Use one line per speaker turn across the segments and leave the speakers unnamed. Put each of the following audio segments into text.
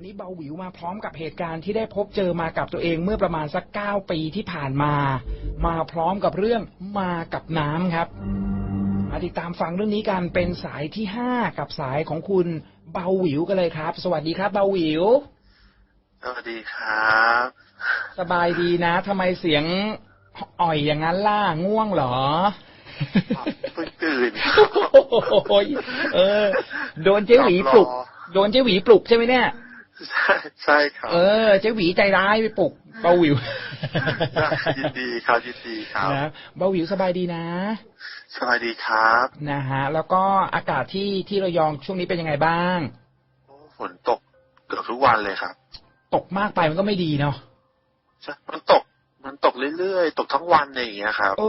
วันนี้เบาหวิวมาพร้อมกับเหตุการณ์ที่ได้พบเจอมากับตัวเองเมื่อประมาณสักเก้าปีที่ผ่านมา มาพร้อมกับเรื่องมากับน้ำครับ มาติดตามฟังเรื่องนี้กันเป็นสายที่ห้ากับสายของคุณเบาหวิวกันเลยครับ สวัสดีครับ เบาหวิว
สวัสดีครับ
สบายดีนะทำไมเสียงอ่อยอย่างนั้นล่ะง่วงเหรอ
เพิ่งตื่น
โอ้ยเออ โดนเจ๊หวีปลุกโดนเจ๊หวีปลุกใช่ไหมเนี่ย
ใช่ใช่ครับ
เออ เจ๊หวีใจร้ายไปปลุกเบาหวิว
ยินดีครับยินดีครับ
นะเบาหวิวสบายดีนะ
สวัสดีครับ
นะฮะ แล้วก็อากาศที่ที่ระยองช่วงนี้เป็นยังไงบ้าง
โอ้ฝนตกเกือบทุกวันเลยครับ
ตกมากไปมันก็ไม่ดีเนาะ
ใช่มันตกมันตกเรื่อยๆ ตกทั้งวันอะไรอย่างเงี้ยครับ
เอ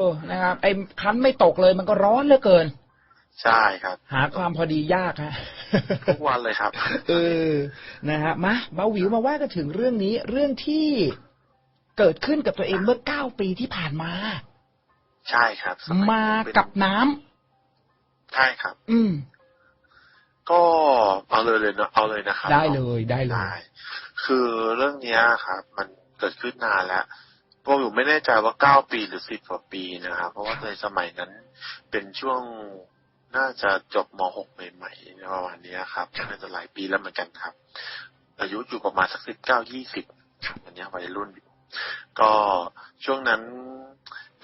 อนะครับ ไอ้ครั้นไม่ตกเลยมันก็ร้อนเหลือเกิน
ใช่ครับ
หาความพอดียากฮะ
ทุกวันเลยครับ
เออนะฮะมาเบาหวิวมาว่ากันถึงเรื่องนี้ เรื่องที่เกิดขึ้นกับตัวเองเมื่อเก้าปีที่ผ่านมา
ใช่ครับสย
มา
เป็น
กับน้ำ
ใช่ครับ
อืม
ก็เอาเลยเลยเนอะเอาเลยนะครับ
ได้เลยได้เล
ได้
ย
คือเรื่องเนี้ยครับ มันเกิดขึ้นนานแล้วพวกอยู่ไม่แน่ใจว่าเก้าปีหรือสิบกว่าปีนะครับ เพราะว่าในสมัยนั้นเป็นช่วง น่าจะจบมหกใหม่ๆประมาณเนี้ยครับน่าจะหลายปีแล้วเหมือนกันครับ อายุอยู่ประมาณสักสิบเก้ายี่สิบอันเนี้ยวัยรุ่นอยู่ก็ช่วงนั้น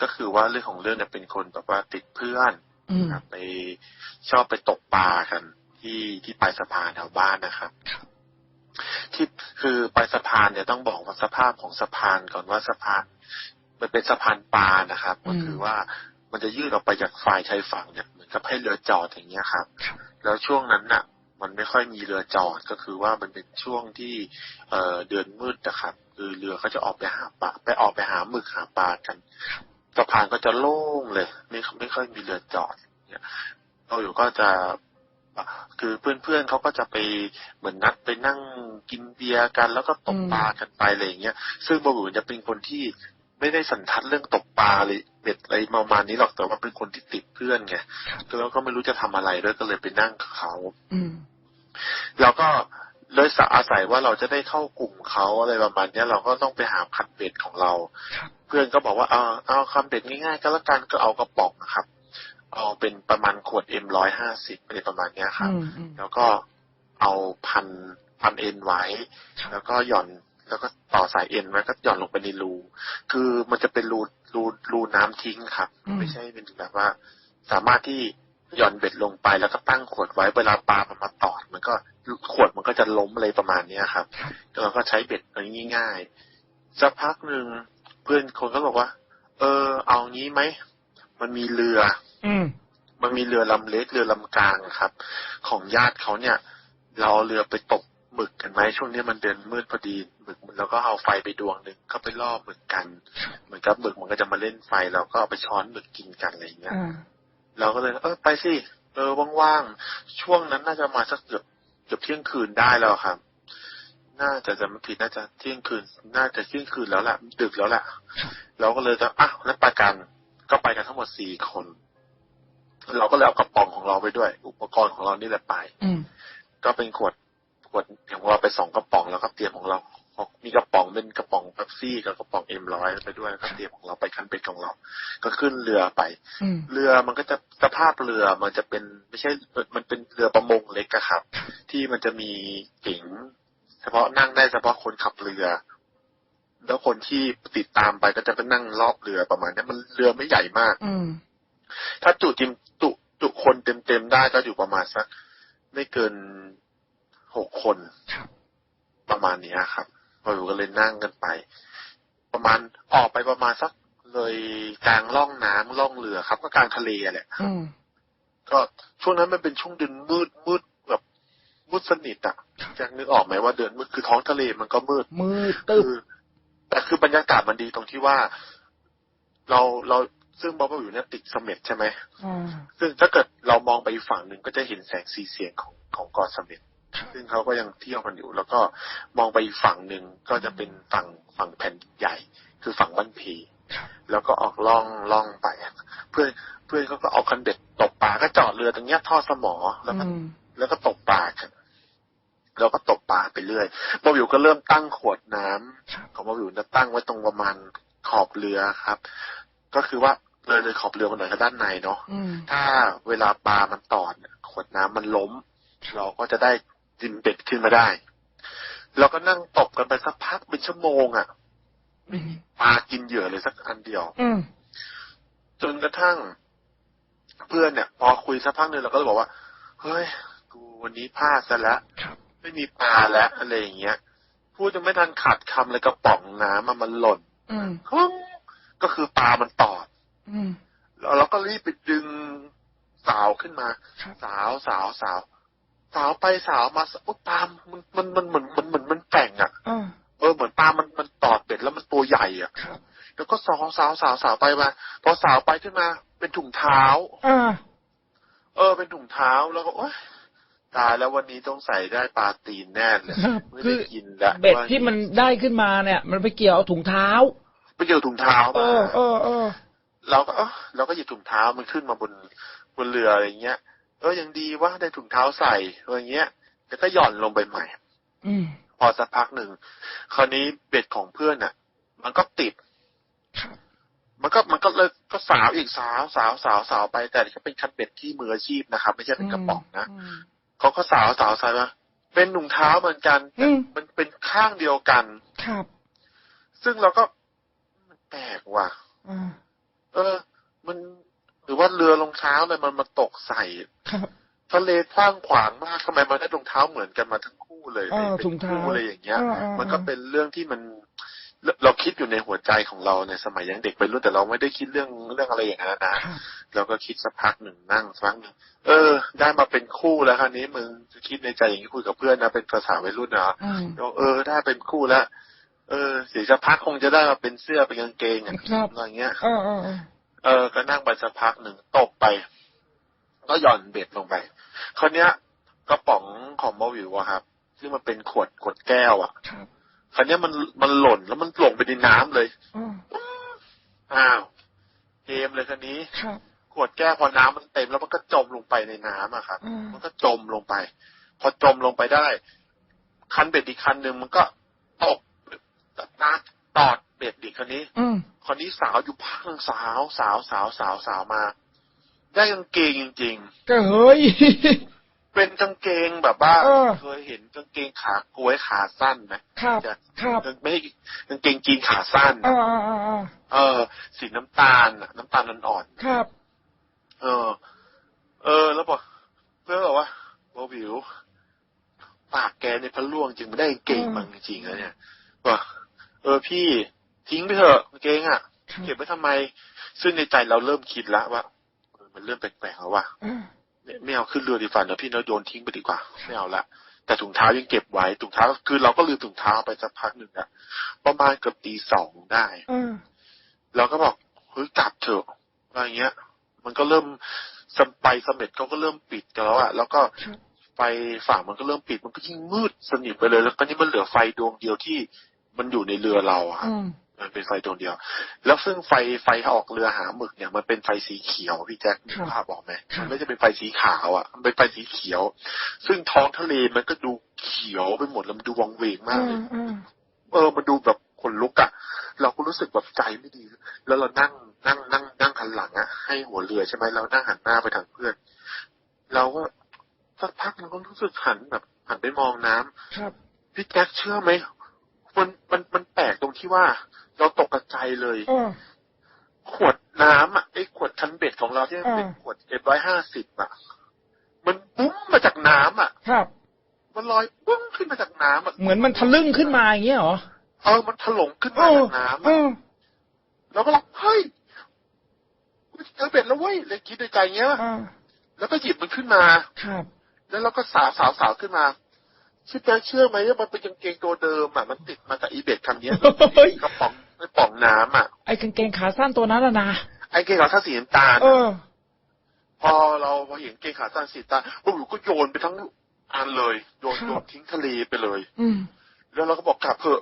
ก็คือว่าเรื่องของเรื่องเนี่ยเป็นคนแบบว่าติดเพื่อน
อืม
ครับไปชอบไปตกปลากันที่ที่ปลายสะพานแถวบ้านนะครับที่คือปลายสะพานเนี่ยต้องบอกว่าสภาพของสะพานก่อนว่าสะพาน มันเป็นสะพานปลานะครับ
อืม
ก็คือว่า มันจะยื่นออกไปจากฝ่ายชายฝั่งเนี่ยเหมือนกับให้เรือจอดอย่างเงี้ยครับ แล้วช่วงนั้นน่ะ มันไม่ค่อยมีเรือจอดก็คือว่ามันเป็นช่วงที่เอ่อเดือนมืดนะครับ คือเรือเขาจะออกไปหาปลาไปออกไปหาหมึกหาปลากันสะพานก็จะโล่งเลย ไม่ไม่ค่อยมีเรือจอดเนี่ยเราอยู่ก็จะคือเพื่อนๆเขาก็จะไปเหมือนนัดไปนั่งกินเบียร์กัน แล้วก็ตกปลากันไปอะไรอย่างเงี้ย ซึ่งบอบูจะเป็นคนที่ไม่ได้สันทัดเรื่องตกปลาเลย เบ็ดอะไรประมาณนี้หรอกแต่ว่าเป็นคนที่ติดเพื่อนไงแล้วก็ไม่รู้จะทำอะไรด้วยก็เลยไปนั่งกับเขา
อืม
เราก็เลยสะอาศัยว่าเราจะได้เข้ากลุ่มเขาอะไรประมาณเนี้ยเราก็ต้องไปหาคันเบ็ดของเรา
ครับ
เพื่อนก็บอกว่าเอาเอาคันเบ็ดง่ายๆ ก็แล้วกันก็เอากระป๋องนะครับ เอาเป็นประมาณขวดเอ็มร้อยห้าสิบอะไรประมาณเนี้ยครับ
อืมอืม
แล้วก็เอาพันพันเอ็นไว้ แล้วก็หย่อน แล้วก็ต่อสายเอ็นไว้ก็หย่อนลงไปในรู คือมันจะเป็นรูรูรูน้ำทิ้งครับ
อืม
ไม่ใช่เป็นแบบว่า สามารถที่หย่อนเบ็ดลงไปแล้วก็ตั้งขวดไว้เวลาปลามันมาตอด มันก็ขวดมันก็จะล้มอะไรประมาณเนี้ยครับเราก็ใช้เบ็ดอะไรง่ายๆสักพักหนึ่งเพื่อนคนก็บอกว่า เออ เอางี้ไหมมันมีเรือ
อืม
มันมีเรือลำเล็กเรือลำกลางอะครับ ของญาติเขาเนี่ย เราเอาเรือไปตก หมึกกันไหมช่วงนี้มันเดินมืดพอดีหมึกแล้วก็เอาไฟไปดวงหนึ่งก็ไปล่อหมึกกันเหมือนกับหมึกมันก็จะมาเล่นไฟเราก็เอาไปช้อนหมึกกินกันอะไรอย่างเงี้ย
อ่า
เราก็เลยเออไปสิเออว่างๆช่วงนั้นน่าจะมาสักเกือบเกือบเที่ยงคืนได้แล้วครับ น่าจะจะไม่ผิดน่าจะเที่ยงคืน น่าจะเที่ยงคืนแล้วแหละดึกแล้วแหละเราก็เลยจะอะนั้นไปกันก็ไปกันทั้งหมดสี่คน เราก็เลยเอากระป๋องของเราไปด้วย อุปกรณ์ของเรานี่แหละไป
อืม
ก็เป็นขวด ขวดของเราไปสองกระป๋องแล้วก็เตรียมของเรามีกระป๋องเป็นกระป๋องเป๊ปซี่กับกระป๋องเอ็มร้อยไปด้วยก็เตรียมของเราไปคันเบ็ดของเรา ก็ขึ้นเรือไป เรือมันก็จะสภาพเรือมันจะเป็นไม่ใช่ มันเป็นเรือประมงเล็กอะครับ ที่มันจะมีเก๋งเฉพาะนั่งได้เฉพาะคนขับเรือ แล้วคนที่ติดตามไปก็จะไปนั่งรอบเรือประมาณนี้มันเรือไม่ใหญ่มากถ้าจุจิมจุจุคนเต็มเต็มๆได้ก็อยู่ประมาณสักไม่เกิน หกคน
ครับ
ประมาณเนี้ยครับเราอยู่ก็เลยนั่งกันไป ประมาณออกไปประมาณสักเลยกลางล่องน้ำล่องเรือครับ ก็กลางทะเลแหละ
อืม
ก็ช่วงนั้นมันเป็นช่วงเดือนมืดมืดแบบมืดสนิทอะจะนึกออกไหมว่าเดือนมืดคือท้องทะเลมันก็มืด
มืดตึ๊บ
คือแต่คือบรรยากาศมันดีตรงที่ว่า เราเราซึ่งบอบอยู่เนี่ยติดเสม็ดใช่ไหม
อ่า
ซึ่งถ้าเกิดเรามองไปอีกฝั่งหนึ่งก็จะเห็นแสงสีเสียงของของเกาะเสม็ด ซึ่งเขาก็ยังเที่ยวกันอยู่ แล้วก็มองไปอีกฝั่งหนึ่งก็จะเป็นฝั่งฝั่งแผ่นดินใหญ่ คือฝั่งบ้านผีแล้วก็ออกล่องล่องไป เพื่อนเพื่อนเขาก็เอาคันเบ็ดตกปลาก็จอดเรือตรงเนี้ยทอดสมอแล้วก็
อืม
แล้วก็ตกปลากันเราก็ตกปลาไปเรื่อยโมวิวก็เริ่มตั้งขวดน้ำ
ครับ
ของโมวิวจะตั้งไว้ตรงประมาณขอบเรือครับ ก็คือว่าเลยเลยขอบเรือมาหน่อยก็ด้านในเนาะ
อืม
ถ้าเวลาปลามันตอดเนี่ยขวดน้ำมันล้ม เราก็จะได้ ดินเบ็ดขึ้นมาได้เราก็นั่งตบกันไปสักพักเป็นชั่วโมงอะ่ะ
อืม
ปลากินเหยื่อเลยสักอันเดียว
อืม
จนกระทั่งเพื่อนเนี่ย พอคุยสักพักหนึ่งเราก็เลยบอกว่า เฮ้ย กูวันนี้พลาดซะแล้ว
ครับ
ไม่มีปลาแล้วอะไรอย่างเงี้ยพูดจะไม่ทันขาดคำเลยกระป๋องน้ำอะมันหล่น
อืม
ฮึ้งก็คือปลามันตอด
อืม
แล้วเราก็รีบไปดึงสาวขึ้นมา
ครับ
สาวสาวสาว สาวไปสาวมาโอ้ปลามันมันมันเหมือนมันเหมือนมันแป่งอะ
อ่า
เออเหมือนปลามันมันตอดเบ็ดแล้วมันตัวใหญ่อะ
ครับ
แล้วก็สาวสาวสาวสาวไปมาพอสาวไปขึ้นมา เป็นถุงเท้า
อ่า
เออ เป็นถุงเท้าแล้วก็โอ๊ยตายแล้ววันนี้ต้องใส่ได้ปลาตีนแน่เลย
ครับ
ไม่
คื
ได้
อ
กินละ
เบ็ดที่มันได้ขึ้นมาเนี่ย มันไปเกี่ยวเอาถุงเท้า
ไปเจอถุงเท้า
เอ
มา
อเออเออ
เราก็เออเราก็หยิบถุงเท้ามันขึ้นมาบนบนเรืออะไรเงี้ย เออยังดีว่าได้ถุงเท้าใส่อะไรเงี้ยแล้วก็หย่อนลงไปใหม่
อืม
พอสักพักหนึ่งคราวนี้เบ็ดของเพื่อนอะ มันก็ติด
ครับ
มันก็มันก็เลยก็สาวอีกสาวสาวสาวสาวไป แต่ก็เป็นคันเบ็ดที่มืออาชีพนะครับ ไม่ใช่เป็นกระป๋องนะ
ม
เขาก็สาวสาวสาวมาเป็นถุงเท้าเหมือนกัน
อืม
มันเป็นข้างเดียวกัน
ครับ
ซึ่งเราก็มันแปลกว่ะ
อ่า
เออ มันหรือว่าเรือรองเท้าเลยมันมาตกใส่
ครับ
ทะเลกว้างขวางมากทำไมมันได้รองเท้าเหมือนกันมาทั้งคู่เลย
อ่า
เป็น
ถุงเท้า
คู่อะไรอย่างเงี้ย
อ่าอ่า
มันก็เป็นเรื่องที่มันเราเราคิดอยู่ในหัวใจของเราในสมัยยังเด็กไปรุ่นแต่เราไม่ได้คิดเรื่องเรื่องอะไรอย่างนั้นนะ
ครับ
เราก็คิดสักพักหนึ่งนั่งสักพักหนึ่งเออ ได้มาเป็นคู่แล้วคราวนี้มึงจะคิดในใจอย่างที่คุยกับเพื่อนนะเป็นภาษาวัยรุ่นนะ
อืม
เราเออได้เป็นคู่แล้วเออเสียสักพักคงจะได้มาเป็นเสื้อเป็นกางเกงอะ
ครับ
อะไรเงี้ย
เออเออเออ
เออก็นั่งไปสักพักหนึ่งตกไป ก็หย่อนเบ็ดลงไปคราวเนี้ยกระป๋องของมอวิวอะครับซึ่งมันเป็นขวดขวดแก้วอะ
ครับ
คราวเนี้ยมันมันหล่นแล้วมันหลงไปในน้ำเลย
อ่า
อ้าวเกมเลยคันนี้
ครับ
ขวดแก้วพอน้ำมันเต็มแล้วมันก็จมลงไปในน้ำอะครับ
อ่า
มันก็จมลงไป พอจมลงไปได้ คันเบ็ดอีกคันหนึ่งมันก็ตกน้ำตอดเบ็ดอีกคันนี้
อืม
คนนี้สาวอยู่พังสาวสาวสาวสาวสาวมา ได้กางเกงจริง
ก็เฮ้ย
ๆเป็นกางเกงแบบว่า
เออ
เคยเห็นกางเกงขากล้วยขาสั้นไหม
ครับ
จะ
ครับ
ไม่ใช่กางเกงจีนขาสั้น
อ่าอ่าอ่าอ่า
เออ สีน้ำตาลน่ะน้ำตาลอ่อน
ครับ
ๆเออ เออ แล้วบอกเพื่อนบอกว่าโบวิวปากแกในยพะล่วงจริงไม่ได้กางเกงมันจริงๆนะเนี่ยว่าเออพี่ทิ้งไปเถอะกางเกงอะ
ครับ
เก็บไว้ทำไม ซึ่งในใจเราเริ่มคิดแล้วว่าเออ มันเริ่มแปลกๆแล้วว่า
อ่า
ไม่ไม่เอาขึ้นเรือดีกว่าเนอะพี่เนอะโยนทิ้งไปดีกว่าไม่เอาละแต่ถุงเท้ายังเก็บไว้ถุงเท้า คือเราก็ลืมถุงเท้าไปสักพักหนึ่งอะประมาณเกือบตีสองได้
อ่า
เราก็บอกเฮ้ยกลับเถอะอะไรเงี้ย มันก็เริ่มสมไปสมเม็ดเขาก็เริ่มปิดกันแล้วอะแล้วก็
ครับ
ไฟฝั่งมันก็เริ่มปิด มันก็ยิ่งมืดสนิทไปเลย แล้วก็นี่มันเหลือไฟดวงเดียวที่มันอยู่ในเรือเราอะครับ
อื ม
มันเป็นไฟดวงเดียว แล้วซึ่งไฟไฟออกเรือหาหมึกเนี่ยมันเป็นไฟสีเขียวพี่แจ็คนึกภาพออกไหม
ครับ
มันไม่ใช่เป็นไฟสีขาวอะมันเป็นไฟสีเขียว ซึ่งท้องทะเลมันก็ดูเขียวไปหมดแล้วมันดูวังเวงมากเลย
อ่า
เออมันดูแบบขนลุกอะเราก็รู้สึกแบบใจไม่ดี แล้วเรานั่งนั่งนั่งนั่งหันหลังอะให้หัวเรือใช่ไหมเรานั่งหันหน้าไปทางเพื่อน เราก็สักพักเราก็รู้สึกหันแบบหันไปมองน้ำ
ครับ
พี่แจ็คเชื่อไหม มันมันมันแปลกตรงที่ว่า เราตกกระใจเลย
อ่า
ขวดน้ำอะไอ้ขวดคันเบ็ดของเราที่มันเป็น
อ่า
ขวดเอ็ร้อยห้าสิบอะ มันปุ้มมาจากน้ำอะ
ครับ
มันลอยปุ้งขึ้นมาจากน้ำอะ
เหมือนมันทะลึ่งขึ้นมาอย่างเงี้ยเหรอ
เออมันถลงขึ้น
เอ
มา
อ
จากน้ำ
เอ
อะ
อ
แล้วก็บอกเฮ้ยกูเจอเบ็ดแล้วเว้ยเลยคิดในใจเงี้ย
อ่า
แล้วก็หยิบมันขึ้นมา
ครับ
แล้วเราก็สาวสาวสาวขึ้นมา ชื่อแจ๊คเชื่อไหมว่ามันเป็นกางเกงตัวเดิมอะมันติดมากับอีเบ็ดคันเนี้ย
เฮ้ย
กระป๋องกระป๋องน้ำอะ
ไอ้กางเกงขาสั้นตัวนั้นน่ะนะ
ไอ้เกงขาสั้นสีน้ำตาล
เออ
พอเราพอเห็นเกงขาสั้นสีน้ำตาลพวกหนูก็โยนไปทั้งอันเลยโยน
ครับ
โยนทิ้งทะเลไปเลย
อืม
แล้วเราก็บอกกลับเถอะ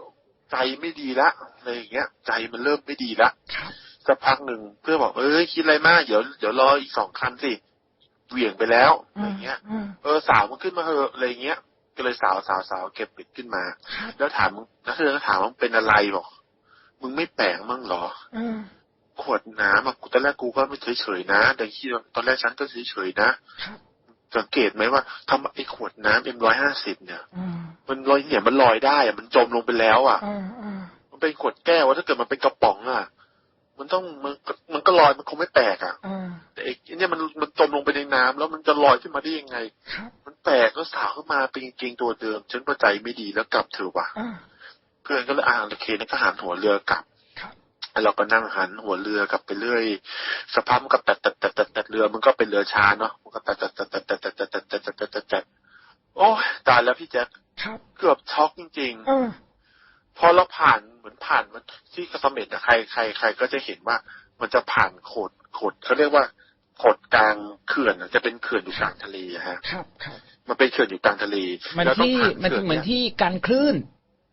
ใจไม่ดีละอะไรอย่างเงี้ย ใจมันเริ่มไม่ดีละ
ครับ
สักพักหนึ่งเพื่อนบอกเอ้ยคิดอะไรมากเดี๋ยวเดี๋ยวรออีกสองคันสิเหวี่ยงไปแล้วอะไรอย่างเงี้ย
อ่า
เออสาวมันขึ้นมาเถอะอะไรอย่างเงี้ยแกก็เลยสาวสาวสาวเก็บเป็ดขึ้นมา
ครับ
แล้วถามนักเรียนก็ถามว่าเป็นอะไรบอก มึงไม่แปลกมั้งเหรอ
เออ
ขวดน้ำอะกูตอนแรกกูก็ไม่เฉยๆนะแต่ที่ตอนแรกฉันก็เฉยๆนะ
ครับ
สังเกตไหมว่าทำไอ้ขวดน้ำเอ็มร้อยห้าสิบเนี่ย
เออ
มันลอยเนี่ยมันลอยได้อะมันจมลงไปแล้วอะ
เออเออ
มันเป็นขวดแก้วอะถ้าเกิดมันเป็นกระป๋องอะ มันต้องมันก็มันก็ลอยมันคงไม่แตกอะ
เออ
แต่ไอ้เนี่ยมันมันจมลงไปในน้ำแล้วมันจะลอยขึ้นมาได้ยังไง
ครับ
มันแตกแล้วสาวขึ้นมาเป็นกางเกงตัวเดิม ฉันประใจไม่ดีแล้วกลับเถอะว่ะ
เออ
เพื่อนก็เลยอ่าโอเคนั่นก็หันหัวเรือกลับ
ครับ
แล้วเราก็นั่งหันหัวเรือกลับไปเรื่อยสภาพมันก็ตัดตัดตัดตัดตัดเรือมันก็เป็นเรือช้าเนาะมันก็ตัดตัดตัดตัดตัดตัดตัดตัดตัดตัดตัดตัดตัดโอ้ยตายแล้วพี่แจ๊ค
ครับ
เกือบช็อกจริง
เออ
ๆพอเราผ่าน เหมือนผ่านมันที่เสม็ดอะใครใครใครก็จะเห็นว่ามันจะผ่านโขดโขดเขาเรียกว่าโขดกลางเขื่อนอะจะเป็นเขื่อนอยู่กลางทะเลอะฮะ
ครับครับ
มันเป็นเขื่อนอยู่กลางทะเล
มัน
แล้วต้อง
ที่
ผ่าน
มัน
เขื่อน
เหมือน
เนี้ย
ที่กันคลื่น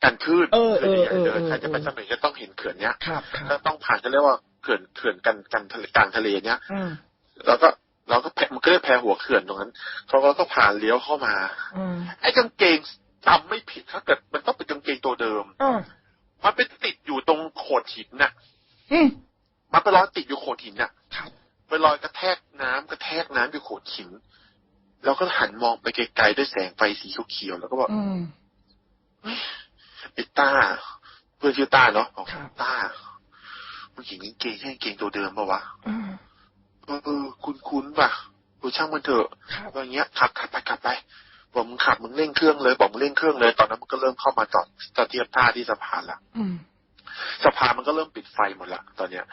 กันคลื่น
เออเออ
ขื่นใหญ่ๆ
เออเออ
ใครจะไปเสม็ดก็ต้องเห็นเขื่อนเนี้ย
ครับครั
ถ้า
บ
ต้องผ่านก็เรียกว่าเขื่อนเขื่อนกันกันทะเลกลางทะเลเนี้ย
เออ
แล้วก็เราก็แพมันก็เรียกแพหัวเขื่อนตรงนั้นเขาก็ผ่านเลี้ยวเข้ามา
เออ
ไอ้กางเกงจำไม่ผิดถ้าเกิดมันต้องเป็นกางเกงตัวเดิม
เออ
มันเป็นติดอยู่ตรงโขดหินน่ะ
อืม
มันไปลอยติดอยู่โขดหินน่ะ
ครับ
ไปลอยกระแทกน้ำกระแทกน้ำอยู่โขดหิน แล้วก็หันมองไปไกลๆด้วยแสงไฟสีเขียวๆแล้วก็บอก
อืม
ไอ้ต้าเพื่อนชื่อต้าเนาะบอก
ครับ
ต้ามึงเห็นกางเกงใช่กางเกงตัวเดิมปะวะ
เออ
เออเออคุ้นๆป่ะเออช่างมันเถอะ
ครับ
ก็อย่างเงี้ยขับขับไปขับไป บอกมึงขับมึงเร่งเครื่องเลยบอกมึงเร่งเครื่องเลยตอนนั้นมันก็เริ่มเข้ามาจอดจอดเทียบท่าที่สะพานละ
อืม
สะพานมันก็เริ่มปิดไฟหมดละตอนเนี้ย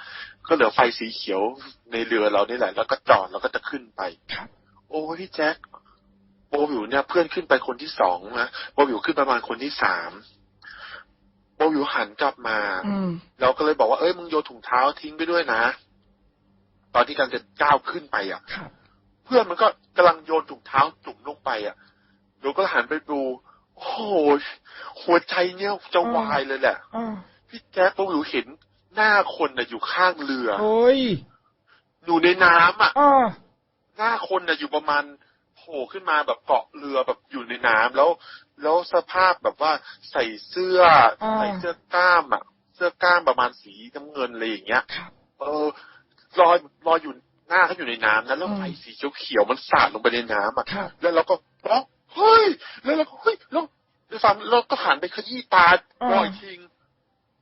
ก็เหลือไฟสีเขียวในเรือเรานี่แหละ แล้วก็จอดแล้วก็จะขึ้นไป
ครับ
โอ้ยพี่แจ็คโบวิวเนี่ยเพื่อนขึ้นไปคนที่สองนะโบวิวขึ้นประมาณคนที่สามโบวิวหันกลับมา
อืม
เราก็เลยบอกว่าเอ้ยมึงโยนถุงเท้าทิ้งไปด้วยนะ ตอนที่กำลังจะก้าวขึ้นไปอะ
ครับ
เพื่อนมันก็กำลังโยนถุงเท้าจุ่มลงไปอะ เราก็หันไปดูโอ้โหหัวใจเนี่ยจะวายเลยแหละ
เออ
พี่แจ๊คผมอยู่เห็นหน้าคนน่ะอยู่ข้างเรือ
โอ้ย
อยู่ในน้ำอะ
เออ
หน้าคนน่ะอยู่ประมาณโผล่ขึ้นมาแบบเกาะเรือแบบอยู่ในน้ำแล้ว แล้วสภาพแบบว่าใส่เสื้อ
อ่า
ใส่เสื้อกล้ามอะ เสื้อกล้ามประมาณสีน้ำเงินอะไรอย่างเงี้ย
ครับ
เออลอยลอยอยู่หน้าเขาอยู่ในน้ำนะแล้ว
อืม
ไฟสีเขียวๆมันสาดลงไปในน้ำอะ
ครับ
แล้วเราก็ร้อง เฮ้ย แล้วเราก็เฮ้ยแล้วด้วยความเราก็หันไปขยี้ตา
อ่า
บ่อยทิ้ง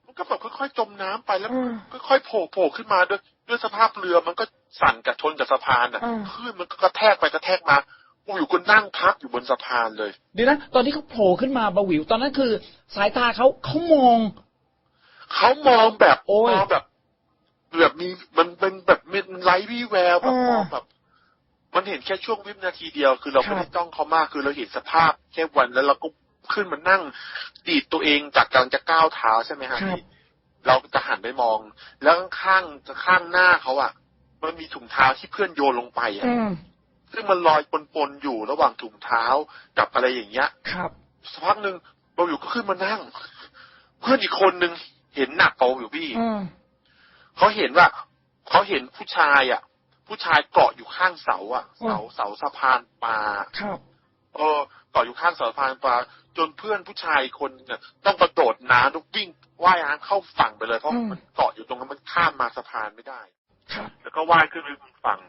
มันก็แบบค่อยๆจมน้ำไปแล้ว
อืม
ค่อยๆโผล่โผล่ขึ้นมาด้วยด้วยสภาพเรือมันก็สั่นกับชนกับสะพานอะ
อ่า
คลื่นมันก็กระแทกไปกระแทกมากูอยู่ก็นั่งพักอยู่บนสะพานเลย
เดี๋ยวนะตอนที่เขาโผล่ขึ้นมาบาหวิว ตอนนั้นคือ สายตาเขาเขามอง
เขามองแบบ
โอ้ย
มองแบบแบบมีมันเป็นแบบมันไร้วี่แววแบบ
อ่าม
มองแบบ มันเห็นแค่ช่วงวินาทีเดียว คือเรา
ครับ
ไม่ได้จ้องเขามากคือเราเห็นสภาพแค่วันแล้วเราก็ขึ้นมานั่ง ดีดตัวเองจากกำลังจะก้าวเท้าใช่ไหมฮะ
ครับ
พี่เราจะหันไปมอง แล้วข้างๆข้างหน้าเขาอะ มันมีถุงเท้าที่เพื่อนโยนลงไปอะ
อืม
ซึ่งมันลอยปนๆอยู่ระหว่างถุงเท้ากับอะไรอย่างเงี้ย
ครับ
สักพักหนึ่งเบาอยู่ก็ขึ้นมานั่ง เพื่อนอีกคนหนึ่งเห็นหนักเบาอยู่พี่
อืม
เขาเห็นว่าเขาเห็นผู้ชายอะ ผู้ชายเกาะอยู่ข้างเสาอะ เสาเสาสะพานปลา
ครับ
เออเกาะอยู่ข้างเสาสะพานปลาจนเพื่อนผู้ชายคนเนี่ยต้องกระโดดน้ำต้องวิ่งว่ายน้ำเข้าฝั่งไปเลยเพราะ
อืม
มันเกาะอยู่ตรงนั้นมันข้ามมาสะพานไม่ได้
ครับ
แล้วก็ว่ายขึ้นไปบนฝั่ง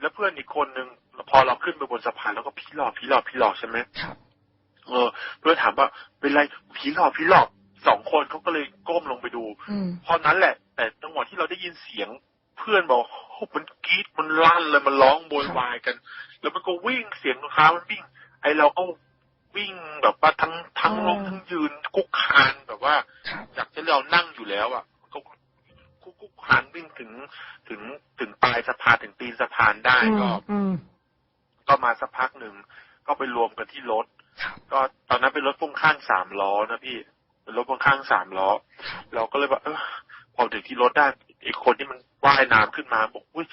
แล้วเพื่อนอีกคนหนึ่งพอเราขึ้นไปบนสะพานแล้วก็พี่หลอกพี่หลอกพี่หลอกใช่ไหม
ครับ
เออ เพื่อนถามว่าเป็นไรผีหลอกผีหลอกสองคนเขาก็เลยก้มลงไปดู
อืม
พอนั้นแหละ แต่จังหวะที่เราได้ยินเสียง เพื่อนบอกโอ้โหมันกรีดมันลั่นเลยมันร้องโวยวายกัน แล้วมันก็วิ่งเสียงรองเท้ามันวิ่ง ไอเราก็วิ่งแบบว่าทั้งทั้งลงทั้งยืนกุกคานแบบว่า
ครับ
จากที่เรานั่งอยู่แล้วอะก็กุกกุกคานวิ่งถึงถึงถึงปลายสะพานถึงตีนสะพานได้
อืม
ก็
อืม
ก็มาสักพักหนึ่งก็ไปรวมกันที่รถ
ครับ
ก็ตอนนั้นเป็นรถพ่วงข้างสามล้อนะพี่เป็นรถพ่วงข้างสามล้อ เราก็เลยว่าเออ พอถึงที่รถได้ไอ้คนที่มันว่ายน้ำขึ้นมาบอกอุ้ย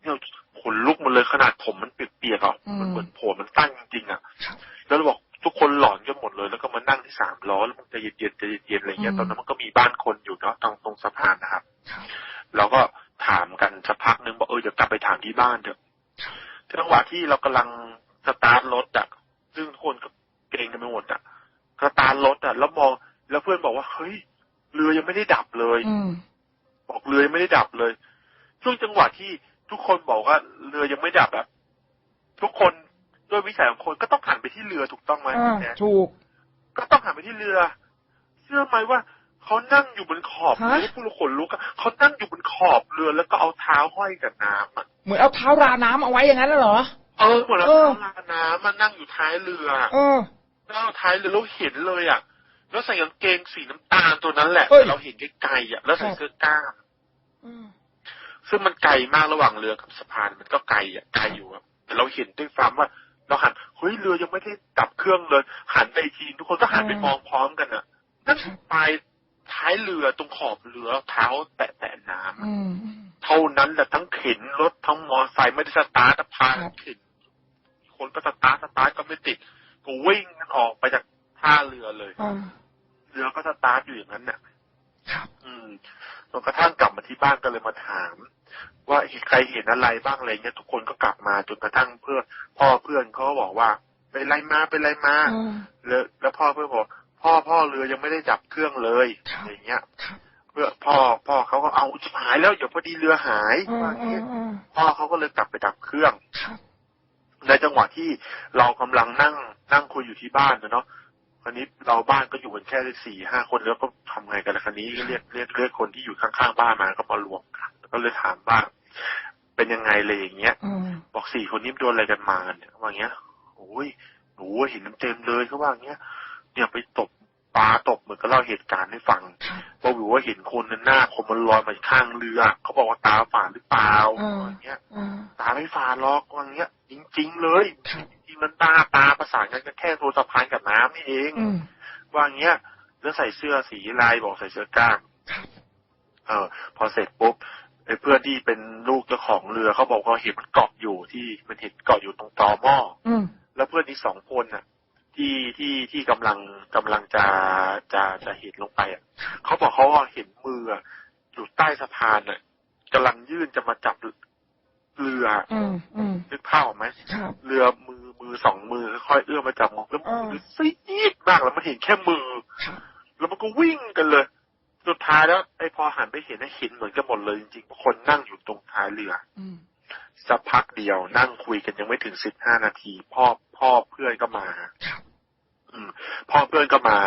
เนี่ยขนลุกมันเลยขนาดผมมันเปียกๆอะ
อืม
มันเหมือนผมมันตั้งจริงๆอะ
ครับ
แล้วเราบอกทุกคนหลอนกันหมดเลย แล้วก็มานั่งที่สามล้อแล้วมันใจะเย็นๆใจะเย็นๆอะไรเงี้ย
อืม
ตอนนั้นมันก็มีบ้านคนอยู่เนาะตรงตรงสะพานนะครับ
ครับ
เราก็ถามกันสักพักนึงบอกเออเดี๋ยวกลับไปถามที่บ้านเถอะจังหวะที่เรากำลังสตาร์ทรถอะซึ่งทุกคนก็เกรงกันไปหมดอะก็ตารถอะแล้วมองแล้วเพื่อนบอกว่าเฮ้ยเรือยัง ไม่ได้ดับเลย
อืม
บอกเรือยังไม่ได้ดับเลย ช่วงจังหวะที่ทุกคนบอกว่าเรือยังไม่ดับแบบทุกคนด้วยวิสัยของคนก็ต้องหันไปที่เรือถูกต้องไหม
อ่า
แจ๊ค
ถูก
ก็ต้องหันไปที่เรือ เชื่อไหมว่าเขานั่งอยู่บนขอบ
ฮะ
เรือผู้ขนลุกอะเขานั่งอยู่บนขอบเรือแล้วก็เอาเท้าห้อยกับน้ำอะ
เหมือนเอาเท้าราน้ำเอาไว้อย่างนั้นแล้วเหรอ
เออเหมือนเอา
เออ
เท้าลาน้ำมานั่งอยู่ท้ายเรือ
เออ
นั่งท้ายเรือแล้วเห็นเลยอะ แล้วใส่กางเกงสีน้ำตาลตัวนั้นแหละ
เอ้ย
แต่เราเห็นไกลๆอะแล้วใส่
ครับ
เสื้อกล้าม
อืม
ซึ่งมันไกลมากระหว่างเรือกับสะพานมันก็ไกลอะไกลอยู่อะแต่เราเห็นด้วยความว่า เราหันเฮ้ยเรือยังไม่ได้ดับเครื่องเลยหันไปอีกทีทุกคนก็หันไปมองพร้อมกันอะนั่นคือปลายท้ายเรือตรงขอบเรือเท้าแตะแตะน้ำอะ
อืม
เท่านั้นแหละทั้งเข็นรถทั้งมอไซค์ไม่ได้สตาร์ทแต่พา
ครับ
เข็นคนก็สตาร์ทสตาร์ทก็ไม่ติด ก็วิ่งกันออกไปจาก ท่าเรือเลย
อ่า
เรือก็สตาร์ทอยู่อย่างนั้นน่ะ
ครับ
อืมจนกระทั่งกลับมาที่บ้านก็เลยมาถาม ว่าเห็นใครเห็นอะไรบ้างอะไรเงี้ยทุกคนก็กลับมาจนกระทั่งเพื่อนพ่อเพื่อนเขาก็บอกว่าเป็นไรมาเป็นไรมา
อ่า
แล้วแล้วพ่อเพื่อนบอกพ่อพ่อเรือยังไม่ได้ดับเครื่องเลย
ครับ
อย่างเงี้ย
ครับ
เพื่อพ่อพ่อเขาก็เอาชิบหายแล้วเดี๋ยวพอดีเรือหาย
อ่า
ว่าอย่าง
อ่า
เงี้ย
อ่า
พ่อเขาก็เลยกลับไปดับเครื่อง
ครับ
ในจังหวะที่เรากำลังนั่งนั่งคุยอยู่ที่บ้านนะเนาะ คราวนี้เราบ้านก็อยู่กันแค่สี่ห้าคนแล้วก็ทำไงกันล่ะคราวนี้ก็เรียกเรียกเรียกคนที่อยู่ข้างๆบ้านมาก็มารวมกันแล้วก็เลยถามว่าเป็นยังไงเลยอย่างเงี้ย
อืม
บอกสี่คนนี้โดนอะไรกันมาเนี่ยว่าอย่างเงี้ยโอ้ยหนูเห็นเต็มๆเลยเขาว่าอย่างเงี้ยเนี่ยไปตบปลาตบเหมือนกับเล่าเหตุการณ์ให้ฟัง
ครับ
บอกอยู่ว่าเห็นคนนั้นหน้าคนมันลอยมาข้างเรือ เขาบอกว่าตาฝาดหรือเปล่าว่าอย่างเงี้ย
อ่า
ตาไม่ฝาดหรอกว่าอย่างเงี้ย จริง ๆ เลย
ครับ
จริงๆ มันตาตาประสานกันก็แค่ตัวสะพานกับน้ำนี่เอง
อืม
ว่าอย่างเงี้ยแล้วใส่เสื้อสีลายบอกใส่เสื้อกล้าม
ครับ
เออ พอเสร็จปุ๊บไอ้เพื่อนที่เป็นลูกเจ้าของเรือเขาบอกว่าเห็นมันเกาะอยู่ที่มันเห็นเกาะอยู่ตรงตอหม้อ
อืม
แล้วเพื่อนอีกสองคนน่ะ ที่ที่ที่กำลังกำลังจะจะจะเห็นลงไปอะเขาบอกเขาว่าเห็นมืออะอยู่ใต้สะพานน่ะกำลังยื่นจะมาจับ เรือ
อืมอืม
นึกภาพออกไหม
ครับ
เรือมือมือสองมือค่อยๆเอื้อมมาจับมือแล้วมือ
เออ
ซีดมากแล้วมันเห็นแค่มือ
ครับ
แล้วมันก็วิ่งกันเลย สุดท้ายแล้วไอ้พอหันไปเห็นน่ะเห็นเหมือนกันหมดเลยจริงๆคนนั่งอยู่ตรงท้ายเรือ
อืม
สักพักเดียวนั่งคุยกันยังไม่ถึงสิบห้านาที พ่อพ่อเพื่อนก็มา
ครับ
อืมพ่อเพื่อนก็มา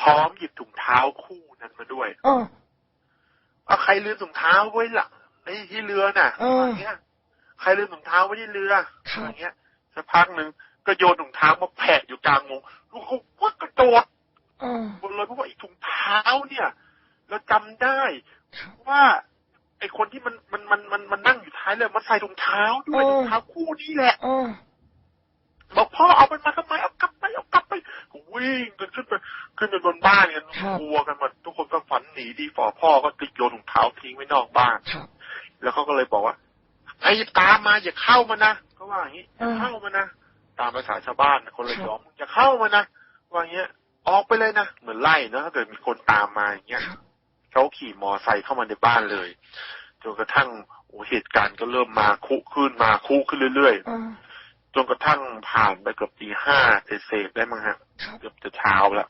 พร้อมหยิบถุงเท้าคู่นั้นมาด้วย
อ๋อ
เอาใครลืมถุงเท้าไว้ล่ะไอ้ที่เรือน่ะ
เอออ
ย่างเงี้ย ใครลืมถุงเท้าไว้ที่เรือ
ครับ
อย่างเงี้ยสักพักหนึ่งก็โยนถุงเท้ามาแผะอยู่กลางวงลูกเขาว่ากระโดด
อ๋อ
บนเลยเพราะว่าไอ้ถุงเท้าเนี่ยเราจำได้
ครับ
ว่าไอ้คนที่มันมันมันมันมันนั่งอยู่ท้ายเรือมันใส่ถุงเท้าด้วย
เออ
ถุงเท้าคู่นี้แหละ
อ๋อ
บอกพ่อเอามันมาทำไมเอากลับไปเอากลับไปวิ่งกันขึ้นไปขึ้นไปบนบ้านกันกลัวกันหมดทุกคนก็ฝันหนีดีฝ่อพ่อก็ติดโยนถุงเท้าทิ้งไว้นอกบ้าน
ครับ
แล้วเขาก็เลยบอกว่า ไอ้ตามมาอย่าเข้ามานะเขาว่าอย่างนี้
เออ
เข้ามานะตามภาษาชาวบ้านนะคนเลยยอมอย่าเข้ามานะว่าอย่างเงี้ยออกไปเลยนะเหมือนไล่เนอะถ้าเกิดมีคนตามมาอย่างเงี้ย
ครับ
เขาขี่มอไซค์เข้ามาในบ้านเลยจนกระทั่งโอ้เหตุการณ์ก็เริ่มมาคุขึ้นมาคุขึ้นเรื่อยๆ
อ๋อ
จนกระทั่งผ่านไปเกือบตีห้าเศษๆได้มั้งฮะ
ครับ
เกือบจะเช้าแล้ว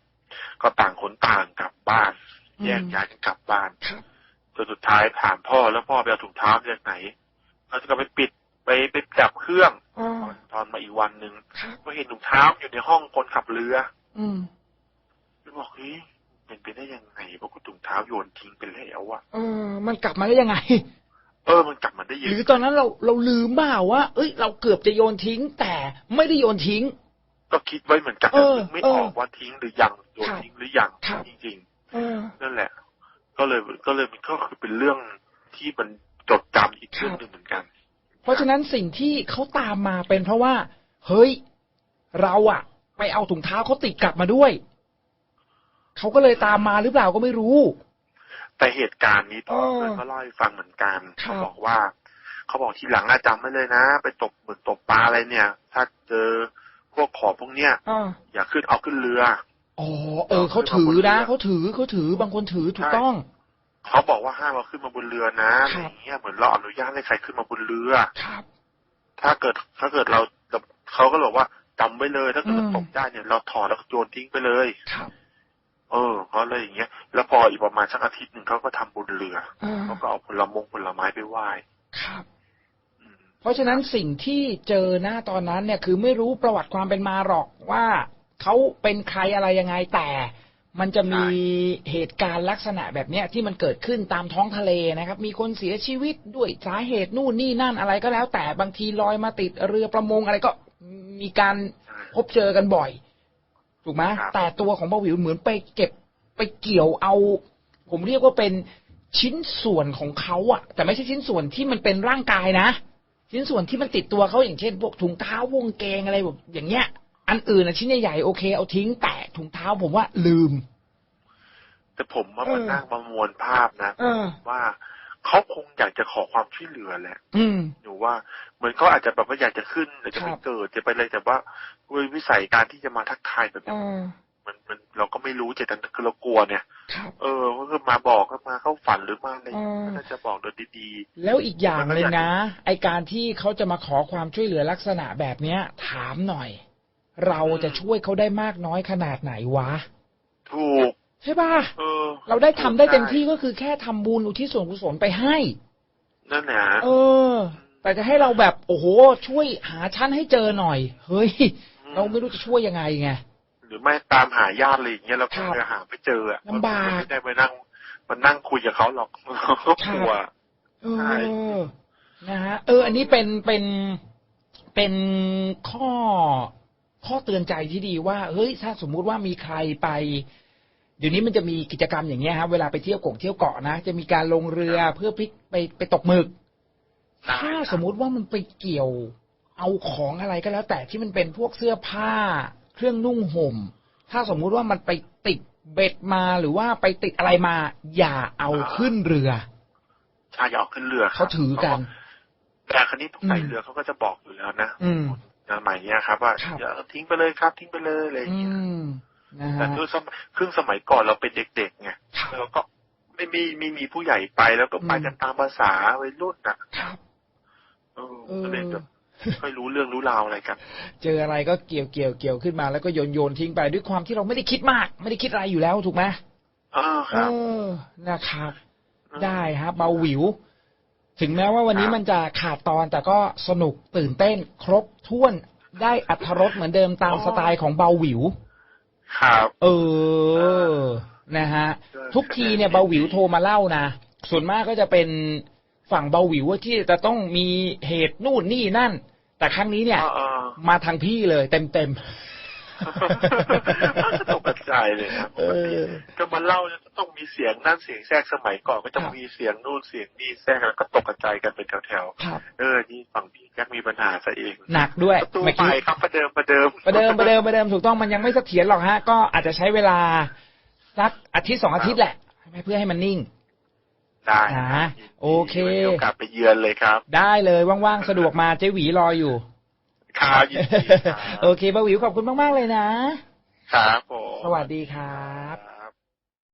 ก็ต่างคนต่างกลับบ้าน
อืม
แยกย้ายกันกลับบ้าน
ครับ
จนสุดท้ายถามพ่อแล้วพ่อไปเอาถุงเท้ามาจากไหน เขาจะก็ไปปิดไปไปจับเครื่อง
อ๋อ
ตอนมาอีกวันหนึ่ง
ครับ
ก็เห็นถุงเท้าอยู่ในห้องคนขับเรือ
อืม
แล้วบอกเฮ้ยเป็นไปได้ยังไงบอกว่าถุงเท้าโยนทิ้งไปแล้วอะ
เออ มันกลับมาได้ยังไง
เออ มันกลับมาได้ยั
ห
ง
รือ
ไง
ตอนนั้นเราเราลืมบ้าว่า เอ้ย เราเกือบจะโยนทิ้ง แต่ไม่ได้โยนทิ้ง
ก็คิดไว้เหมือนกัน
เออ
นึกไม่
เอ
อ
อ
อกว่าทิ้งหรือยังโยน
ครับ
ทิ้งหรือยัง
ครับ
จริง
เออ
ๆนั่นแหละ ก็เลยก็เลยมันก็คือเป็นเรื่องที่มัน จดจำอีกเรื่องหนึ่งเหมือนกัน
เพราะฉะนั้นสิ่งที่เขาตามมาเป็นเพราะว่า เฮ้ย เราอะไปเอาถุงเท้าเขาติดกลับมาด้วย เขาก็เลยตามมาหรือเปล่าก็ไม่รู้
แต่เหตุการณ์นี้พ่อ
เออ
เพื่อนก็เล่าให้ฟังเหมือนกัน
ครับ
เขาบอกว่าเขาบอกทีหลังอะจำไว้เลยนะ ไปตกหมึกตกปลาอะไรเนี่ย ถ้าเจอพวกของพวกเนี้ย
อ่า
อย่าขึ้นเอาขึ้นเรือ
อ๋อเออเขาถือนะเขาถือเขาถือ บางคนถือถูกต้อง
เขาบอกว่าห้ามเอาขึ้นมาบนเรือนะ
ค
อะ
รับ
ไรอย่างเงี้ยเหมือนเราอนุญาตให้ใครขึ้นมาบนเรือ
ครับ
ถ้าเกิดถ้าเกิดเราเขาก็บอกว่าจำไว้เลย ถ้าเกิด
อืม
มันตกได้เนี่ย เราถอดแล้วก็โยนทิ้งไปเลย
ครับ
เออเขาเลยอย่างเงี้ย แล้วพออีกประมาณสักอาทิตย์หนึ่งเขาก็ทำบุญเรือ
อ่า
เขาก็เอาผลมงผลไม้ไปไหว้
ครับ
อืม
เพราะฉะนั้นสิ่งที่เจอหน้าตอนนั้นเนี่ย คือไม่รู้ประวัติความเป็นมาหรอกว่าเขาเป็นใครอะไรยังไงแต่ มันจะมีเหตุการณ์ลักษณะแบบเนี้ยที่มันเกิดขึ้นตามท้องทะเลนะครับ มีคนเสียชีวิตด้วยสาเหตุนู่นนี่นั่นอะไรก็แล้ว แต่บางทีลอยมาติดเรือประมงอะไรก็มีการ
ใช่
พบเจอกันบ่อย ถูกไหม
ครับ
แต่ตัวของบาหวิวเหมือนไปเก็บไปเกี่ยวเอา ผมเรียกว่าเป็นชิ้นส่วนของเขาอะแต่ไม่ใช่ชิ้นส่วนที่มันเป็นร่างกายนะ ชิ้นส่วนที่มันติดตัวเขาอย่างเช่น พวกถุงเท้าวงเกงอะไรแบบอย่างเงี้ย อันอื่นอะชิ้นใหญ่ๆโอเคเอาทิ้งแต่ถุงเท้าผมว่าลืม
แต่ผมว่า
เออ
มันนั่งประมวลภาพนะ
เออ
ว่าเขาคงอยากจะขอความช่วยเหลือแหละ
อืม
หนูว่าเหมือนเขาอาจจะแบบว่าอยากจะขึ้นอยากจะไป
ครับ
เกิดจะไปอะไรแต่ว่าด้วยวิสัยการที่จะมาทักทายแบบ
เอ
นี้
อ
มันมันเราก็ไม่รู้เจตนาคือเรากลัวเนี่ย
ครับ
เออก็คือมาบอกก็มาเข้าฝันหรือมาอะไร
เออ
ก็น่าจะบอกโดยดี
แล้วอีกอย่างเลยนะ ไอการที่เขาจะมาขอความช่วยเหลือลักษณะแบบเนี้ย ถามหน่อย เราจะช่วยเขาได้มากน้อยขนาดไหนวะ
ๆถูก
ใช่ป่ะ
เออ
เราได้ทำได้เต็มที่ก็คือแค่ทำบุญอุทิศส่วนกุศลไปให้
นั่นแหละ
เออ แต่จะให้เราแบบโอ้โห ช่วยหาชั้นให้เจอหน่อย เฮ้ย เราไม่รู้จะช่วยยังไงไง
หรือไม่ตามหาญาติอะไรอย่างเงี้ยเรา
ครั
ก็
บ
จะหาไม่เจออะ
ลำบาก
ไม่ได้ไปนั่งมานั่งคุยกับเขาหรอกเราก็กลัว
เอ
ใช่
อ นะฮะ เออ อันนี้เป็น เป็น เป็นข้อ ข้อเตือนใจที่ดีว่า เฮ้ย ถ้าสมมุติว่ามีใครไป เดี๋ยวนี้มันจะมีกิจกรรมอย่างเงี้ยครับเวลาไปเที่ยวกงเที่ยวเกาะนะ จะมีการลงเรือเพื่อพลิกไปไปตกหมึก ถ้าสมมุติว่ามันไปเกี่ยว เอาของอะไรก็แล้ว แต่ที่มันเป็นพวกเสื้อผ้า เครื่องนุ่งห่ม ถ้าสมมุติว่ามันไปติดเบ็ดมาหรือว่าไปติดอะไรมา อย่าเอาขึ้นเรือ
ใช่อย่าเอาขึ้นเรือครับ
เขาถือกัน
แต่ครั้นี้ใส่
อืม
เรือเขาก็จะบอกอยู่แล้วนะ
อืม
สมัยเนี้ยครับ ว่า
ครับ
อย่าทิ้งไปเลยครับ ทิ้งไปเลยอะไรอย่าง
อื
เงี้ย
มนะ
แต่
ฮะ
ด้วยสมัยครึ่งสมัยก่อนเราเป็นเด็กๆไง
ครับ
เราก็ไม่มีไม่มีผู้ใหญ่ไปแล้วก็ไป
อืม
กันตามภาษาวัยรุ่นน่ะ
ครับ
เออ
เออ
ก็เลยแบบไม่ค่อยรู้เรื่องรู้ราวอะไรกัน
เจออะไรก็เกี่ยวเกี่ยวเกี่ยวขึ้นมาแล้วก็โยนโยนทิ้งไปด้วยความที่เราไม่ได้คิดมาก ไม่ได้คิดอะไรอยู่แล้วถูกไหม
อ๋อค
เอ
รับ
อนะครับ
อืม
ได้ครับเบาหวิว ถึงแม้ว่าวันนี้
ครับ
มันจะขาดตอนแต่ก็สนุกตื่นเต้นครบถ้วนได้อัธรสเหมือนเดิมตามสไตล์ของเบาหวิว
ครับ
เออ นะฮะ ทุกทีเนี่ยเบาหวิวโทรมาเล่านะ ส่วนมากก็จะเป็นฝั่งเบาหวิวที่จะต้องมีเหตุนู่นนี่นั่น แต่ครั้งนี้เนี่ย
อ๋ออ๋อ
มาทางพี่เลยเต็มเต็ม
ตกใจายเลยครับ
เออ
ก็มาเล่าเนี่ยต้องมีเสียงนั่นเสียงแทรกสมัยก่อนก็จะ
ครับ
มีเสียงนู่นเสียงนี่แทรกแล้วก็ตกใจายกันเป็นแถว
ครับ
ๆเออนี่ฝั่งพี่แจ็คมีปัญหาซะเอง
หนักด้วย
ประตู
เมื่อ
ใหม่
กี้
ครับประเดิมประเดิม
ประเดิมประเดิมประเดิมถูกต้องมันยังไม่เสถียรหรอกฮะ ก็อาจจะใช้เวลาสักอาทิตย์สองอาทิตย์แหละเพื่อให้มันนิ่ง
ได้
อ่า
รับ
โอเค
มีโอกาสไปเยือนเลยครับ
ได้เลยว่างๆสะดวกมาเจ๊หวีรออยู่
ครับยินดีครับ
โอเคบาหวิวขอบคุณมาก ๆ เลยนะ
ครับผม
สวัสดีครับ